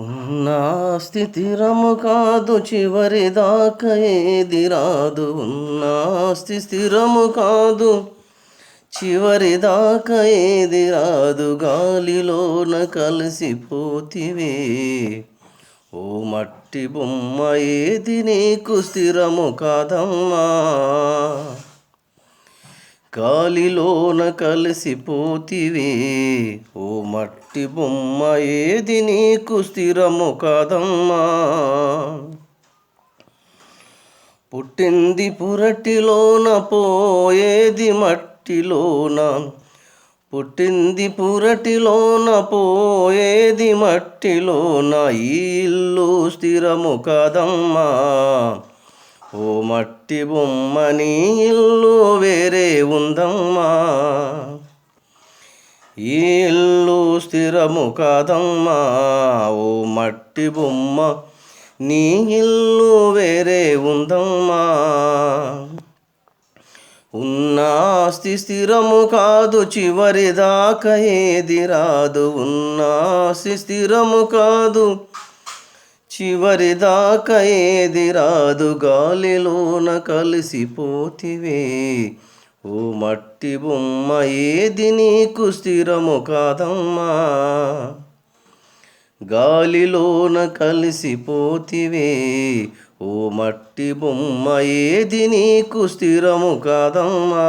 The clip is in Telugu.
నా స్థితిరము కాదు చివరి దాకా ఏది రాదు. నా స్థిరము కాదు చివరి దాకా ఏది రాదు. గాలిలోన కలిసిపోతివే. ఓ మట్టి బొమ్మ ఏది నీకు స్థిరము కాదమ్మా. గాలిలోన కలిసిపోతివే. ఓ మట్టి బొమ్మ ఏది నీకు స్థిరము కాదమ్మా. పుట్టింది పురటిలోన పోయేది మట్టిలోన. పుట్టింది పురటిలోన పోయేది మట్టిలోన. ఈ ఇల్లు స్థిరము కాదమ్మా. ఓ మట్టి బొమ్మ నీ ఇల్లు ఈ ఇల్లు స్థిరము కాదమ్మా ఓ మట్టి బొమ్మ. నీ ఇల్లు వేరే ఉందమ్మా. ఉన్నాస్తి స్థిరము కాదు చివరి దాకా ఏది రాదు. ఉన్నాస్తి స్థిరము కాదు చివరి దాకా ఏది రాదు. గాలిలోన కలిసిపోతివే. ఓ మట్టి బొమ్మ ఏది నీకు స్థిరము కాదమ్మా? గాలిలోన కలిసిపోతివే. ఓ మట్టి బొమ్మ ఏది నీకు స్థిరము కాదమ్మా?